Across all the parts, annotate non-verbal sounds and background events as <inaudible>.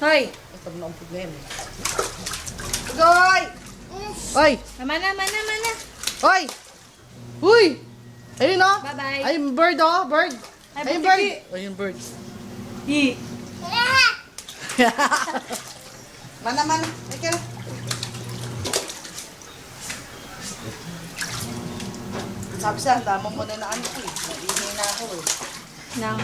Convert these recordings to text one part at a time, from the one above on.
Hoy! Ito na ang problema. Goy! Oy! Mana, mana, mana. Oy! Uy! Ayun o! Bye-bye. Ayun bird oh, bird. Ay, Ayun butiki. bird. Ayun bird. Hi. Mana, mana. Ika. Sabi sa, tama mo na na ano ko eh. Naingay na ako eh. Nang.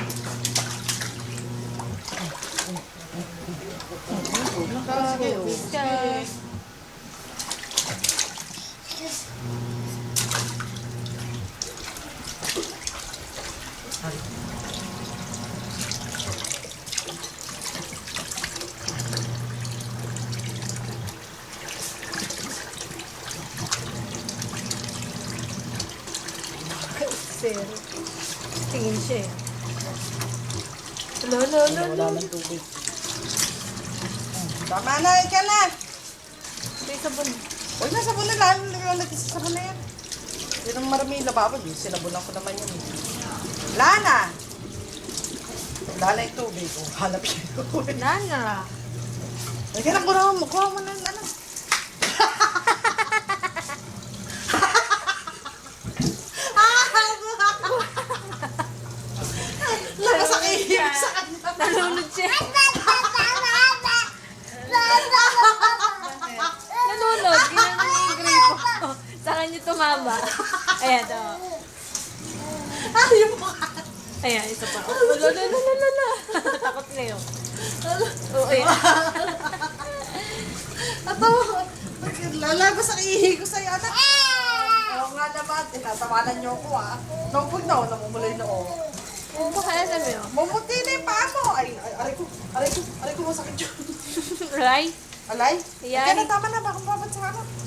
Saya rasa, dia sedih. Tama na, ika na. May sabon. Huwag na sabon na lang. Naglalagay sa sabon na yan. Yun ang marami yung lababo. Di, sinabunan ko naman yun. eh. Wala na. Wala na yung tubig. Oh, halap siya. Nana. Ika na, kuha mo. Na. Ano? <laughs> Nalunod siya. Nalunod. Ginano niya yung gripo. Tumama. Ayan, to. Ayaw mo ka. Ayan, isa pa. Oh, lo, lo, lo. Takot na yun. Oh, ayan. Natawa ko. Lalabas ang ihi ko sa'yo, anak. Oo nga naman, tinatawanan niyo ako ah. Nobog na ako, namumulay na ako. Ano kaya sabi mo? Mumuti na yung paa mo. Ay, ay, aray ko, aray ko, aray ko, masakit yun. <laughs> Right? Alay? Ayan. Kaya na, tama na, baka mababad sa ako.